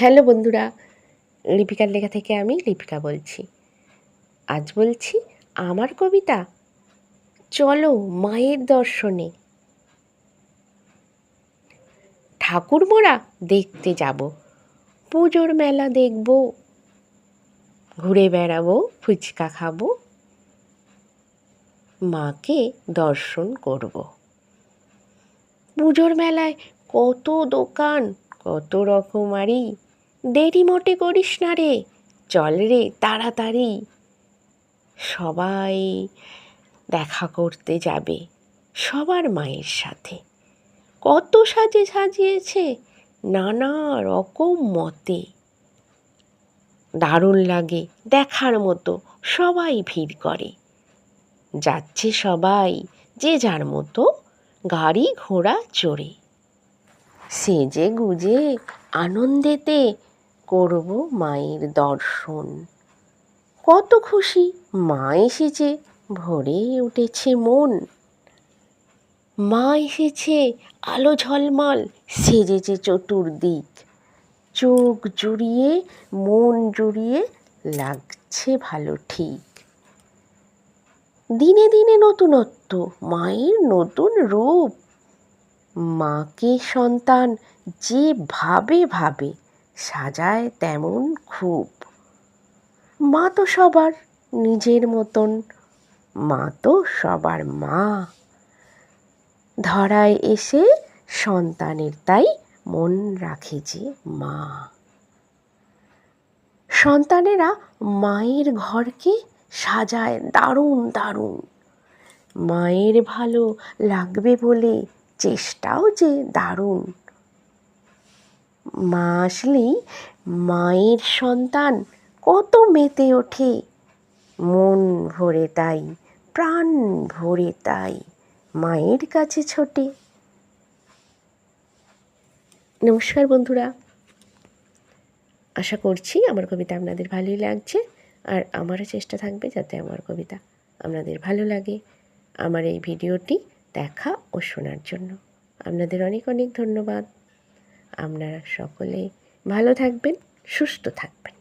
Hello বন্ধুরা, লিপিকার লেখা থেকে আমি লিপিকা বলছি। আজ বলছি আমার কবিতা, চলো মায়ের দর্শনে। ঠাকুর মোড়া দেখতে যাব, পুজোর মেলা দেখব, ঘুরে বেড়াবো, ফুচকা খাব, মাকে দর্শন করব। পুজোর মেলায় কত দোকান, কত রকমারি দেরি মোটে করিস না রে। চল রে, তাড়াতাড়ি। সবাই দেখা করতে যাবে সবার মায়ের সাথে। কত সাজে সাজিয়েছে নানা রকম মতে। দারুণ লাগে দেখার মতো সবাই ভিড় করে। যাচ্ছে সবাই যে যার মতো গাড়ি ঘোড়া চড়ে। সেজে গুজে আনন্দেতে করব মায়ের দর্শন। কত খুশি, মা এসেছে, ভরে উঠেছে মন। মা এসেছে, আলো ঝলমল, সেজেছে চতুর্দিক। চোখ জুড়িয়ে, মন জুড়িয়ে লাগছে ভালো ঠিক। দিনে দিনে নতুনত্ব, মায়ের নতুন রূপ। মাকে সন্তান যে ভাবে ভাবে সাজায় তেমন খুব। মা তো সবার নিজের মতন, মা তো সবার মা। ধরায় এসে সন্তানের তাই মন রাখে যে মা। সন্তানেরা মায়ের ঘরকে সাজায় দারুণ দারুণ। মায়ের ভালো লাগবে বলে চেষ্টাও যে দারুণ। মা আসলেই মায়ের সন্তান। কত মেতে ওঠে। মন ভরে তাই, প্রাণ ভরে তাই মায়ের কাছে ছোটে। নমস্কার বন্ধুরা। আশা করছি আমার কবিতা আপনাদের ভালোই লাগছে আর আমারও চেষ্টা থাকবে যাতে আমার কবিতা আপনাদের ভালো লাগে। আমার এই ভিডিওটি দেখা ও শোনার জন্য। আপনাদের অনেক অনেক ধন্যবাদ। আপনারা সকলে ভালো থাকবেন সুস্থ থাকবেন।